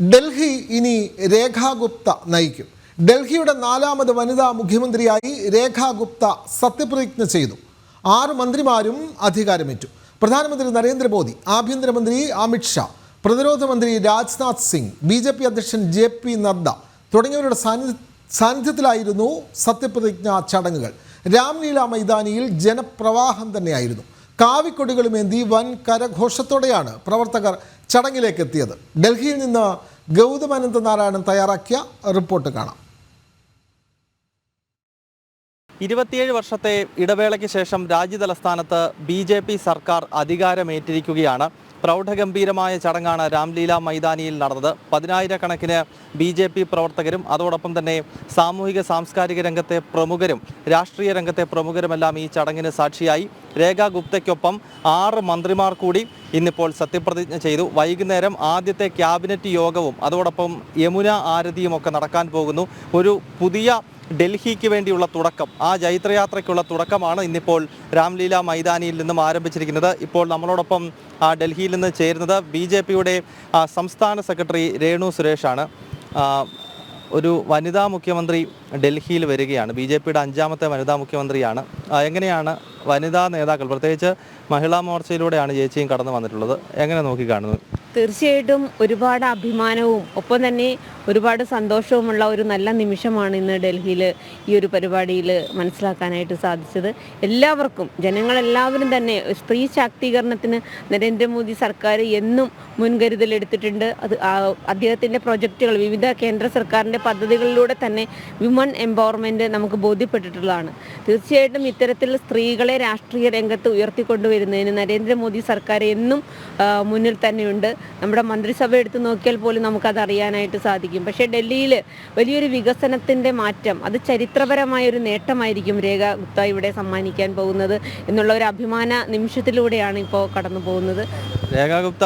ഡൽഹി ഇനി രേഖാഗുപ്ത നയിക്കും. ഡൽഹിയുടെ നാലാമത് വനിതാ മുഖ്യമന്ത്രിയായി രേഖാഗുപ്ത സത്യപ്രതിജ്ഞ ചെയ്തു. ആറ് മന്ത്രിമാരും അധികാരമേറ്റു. പ്രധാനമന്ത്രി നരേന്ദ്രമോദി ആഭ്യന്തരമന്ത്രി അമിത് ഷാ പ്രതിരോധ മന്ത്രി Rajnath Singh B J P അധ്യക്ഷൻ ജെ പി നദ്ദ തുടങ്ങിയവരുടെ സാന്നിധ്യ സാന്നിധ്യത്തിലായിരുന്നു സത്യപ്രതിജ്ഞാ ചടങ്ങുകൾ. രാംലീല മൈതാനിയിൽ ജനപ്രവാഹം തന്നെയായിരുന്നു. കാവിക്കൊടികളുമേന്തി വൻ കരഘോഷത്തോടെയാണ് പ്രവർത്തകർ ചടങ്ങിലേക്ക് എത്തിയത് ഡൽഹിയിൽ നിന്ന് ഗൗതം അനന്തനാരായണൻ തയ്യാറാക്കിയ റിപ്പോർട്ട് കാണാം. ഇരുപത്തിയേഴ് വർഷത്തെ ഇടവേളയ്ക്ക് ശേഷം രാജ്യതലസ്ഥാനത്ത് ബി ജെ പി സർക്കാർ അധികാരമേറ്റിരിക്കുകയാണ്. പ്രൗഢഗംഭീരമായ ചടങ്ങാണ് രാംലീല മൈതാനിയിൽ നടന്നത്. പതിനായിരക്കണക്കിന് ബി ജെ പി പ്രവർത്തകരും അതോടൊപ്പം തന്നെ സാമൂഹിക സാംസ്കാരിക രംഗത്തെ പ്രമുഖരും രാഷ്ട്രീയ രംഗത്തെ പ്രമുഖരുമെല്ലാം ഈ ചടങ്ങിന് സാക്ഷിയായി. രേഖ ഗുപ്തയ്ക്കൊപ്പം ആറ് മന്ത്രിമാർ കൂടി ഇന്നിപ്പോൾ സത്യപ്രതിജ്ഞ ചെയ്തു. വൈകുന്നേരം ആദ്യത്തെ ക്യാബിനറ്റ് യോഗവും അതോടൊപ്പം യമുന ആരതിയും ഒക്കെ നടക്കാൻ പോകുന്നു. ഒരു പുതിയ ഡൽഹിക്ക് വേണ്ടിയുള്ള തുടക്കം ആ ജൈത്രയാത്രയ്ക്കുള്ള തുടക്കമാണ് ഇന്നിപ്പോൾ രാംലീല മൈതാനിയിൽ നിന്നും ആരംഭിച്ചിരിക്കുന്നത്. ഇപ്പോൾ നമ്മളോടൊപ്പം ഡൽഹിയിൽ നിന്ന് ചേരുന്നത് ബി ജെ പിയുടെ സംസ്ഥാന സെക്രട്ടറി രേണു സുരേഷാണ്. ഒരു വനിതാ മുഖ്യമന്ത്രി ഡൽഹിയിൽ വരികയാണ്. ബി ജെ പിയുടെ അഞ്ചാമത്തെ വനിതാ മുഖ്യമന്ത്രിയാണ്. എങ്ങനെയാണ് വനിതാ നേതാക്കൾ പ്രത്യേകിച്ച് മഹിളാ മോർച്ചയിലൂടെയാണ് ചേച്ചിയും കടന്നു വന്നിട്ടുള്ളത്? എങ്ങനെ നോക്കിക്കാണുന്നു തീർച്ചയായിട്ടും ഒരുപാട് അഭിമാനവും ഒപ്പം തന്നെ ഒരുപാട് സന്തോഷവുമുള്ള ഒരു നല്ല നിമിഷമാണ് ഇന്ന് ഡൽഹിയിൽ ഈ ഒരു പരിപാടിയിൽ മനസ്സിലാക്കാനായിട്ട് സാധിച്ചത്. എല്ലാവർക്കും ജനങ്ങളെല്ലാവരും തന്നെ സ്ത്രീ ശാക്തീകരണത്തിന് നരേന്ദ്രമോദി സർക്കാർ എന്നും മുൻകരുതൽ എടുത്തിട്ടുണ്ട് അത് അദ്ദേഹത്തിന്റെ പ്രൊജക്റ്റുകൾ വിവിധ കേന്ദ്ര സർക്കാരിന്റെ പദ്ധതികളിലൂടെ തന്നെ വിമൻ എംപവർമെന്റ് നമുക്ക് ബോധ്യപ്പെട്ടിട്ടുള്ളതാണ്. തീർച്ചയായിട്ടും ഇത്തരത്തിൽ സ്ത്രീകളെ രാഷ്ട്രീയ രംഗത്ത് ഉയർത്തിക്കൊണ്ടുവരുന്നതിന് നരേന്ദ്രമോദി സർക്കാർ എന്നും മുന്നിൽ തന്നെയുണ്ട്. നമ്മുടെ മന്ത്രിസഭ എടുത്തു നോക്കിയാൽ പോലും നമുക്കത് അറിയാനായിട്ട് സാധിക്കും. പക്ഷേ ഡൽഹിയിൽ വലിയൊരു വികസനത്തിന്റെ മാറ്റം അത് ചരിത്രപരമായ ഒരു നേട്ടമായിരിക്കും രേഖ ഗുപ്ത ഇവിടെ സമ്മാനിക്കാൻ പോകുന്നത് എന്നുള്ള ഒരു അഭിമാന നിമിഷത്തിലൂടെയാണ് ഇപ്പോൾ കടന്നു പോകുന്നത്. Rekha Gupta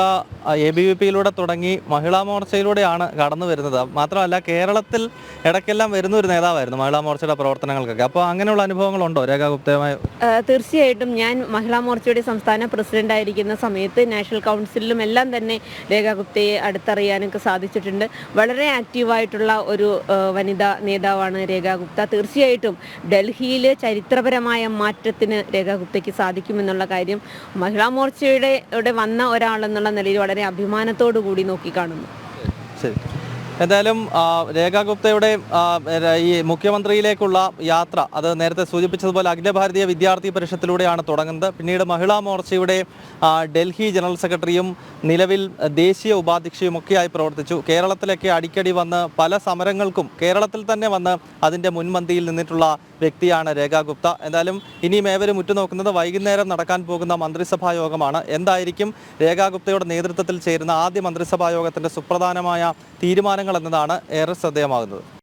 A B V പിയിലൂടെ തുടങ്ങി മഹിളാ മോർച്ചയിലൂടെയാണ് കടന്നു വരുന്നത്. മാത്രമല്ല കേരളത്തിൽ ഇടയ്ക്കെല്ലാം വരുന്ന ഒരു നേതാവായിരുന്നു മഹിളാ മോർച്ചയുടെ പ്രവർത്തനങ്ങൾക്കൊക്കെ. അപ്പോൾ അങ്ങനെയുള്ള അനുഭവങ്ങളുണ്ടോ രേഖ ഗുപ്തയുമായി? തീർച്ചയായിട്ടും. ഞാൻ മഹിളാ മോർച്ചയുടെ സംസ്ഥാന പ്രസിഡന്റ് ആയിരിക്കുന്ന സമയത്ത് നാഷണൽ കൗൺസിലിലും എല്ലാം തന്നെ രേഖ ഗുപ്തയെ അടുത്തറിയാനൊക്കെ സാധിച്ചിട്ടുണ്ട്. വളരെ ആക്റ്റീവായിട്ടുള്ള ഒരു വനിതാ നേതാവാണ് രേഖാഗുപ്ത. തീർച്ചയായിട്ടും ഡൽഹിയിൽ ചരിത്രപരമായ മാറ്റത്തിന് രേഖാഗുപ്തയ്ക്ക് സാധിക്കുമെന്നുള്ള കാര്യം മഹിളാ മോർച്ചയുടെ വന്ന ഒരാളെന്നുള്ള നിലയിൽ വളരെ അഭിമാനത്തോടു കൂടി നോക്കിക്കാണുന്നു. എന്തായാലും രേഖാ ഗുപ്തയുടെ ഈ മുഖ്യമന്ത്രിയിലേക്കുള്ള യാത്ര അത് നേരത്തെ സൂചിപ്പിച്ചതുപോലെ അഖില ഭാരതീയ വിദ്യാർത്ഥി പരിഷത്തിലൂടെയാണ് തുടങ്ങുന്നത്. പിന്നീട് മഹിളാ മോർച്ചയുടെ ഡൽഹി ജനറൽ സെക്രട്ടറിയും നിലവിൽ ദേശീയ ഉപാധ്യക്ഷയും ഒക്കെയായി പ്രവർത്തിച്ചു. കേരളത്തിലൊക്കെ അടിക്കടി വന്ന് പല സമരങ്ങൾക്കും കേരളത്തിൽ തന്നെ വന്ന് അതിന്റെ മുൻപന്തിയിൽ നിന്നിട്ടുള്ള വ്യക്തിയാണ് രേഖാ ഗുപ്ത എന്തായാലും ഇനിയും ഏവരും ഉറ്റുനോക്കുന്നത് വൈകുന്നേരം നടക്കാൻ പോകുന്ന മന്ത്രിസഭാ യോഗമാണ്. എന്തായിരിക്കും രേഖാ ഗുപ്തയുടെ നേതൃത്വത്തിൽ ചേരുന്ന ആദ്യ മന്ത്രിസഭാ യോഗത്തിന്റെ സുപ്രധാനമായ തീരുമാനങ്ങൾ എന്നതാണ് ഏറെ ശ്രദ്ധേയമാകുന്നത്.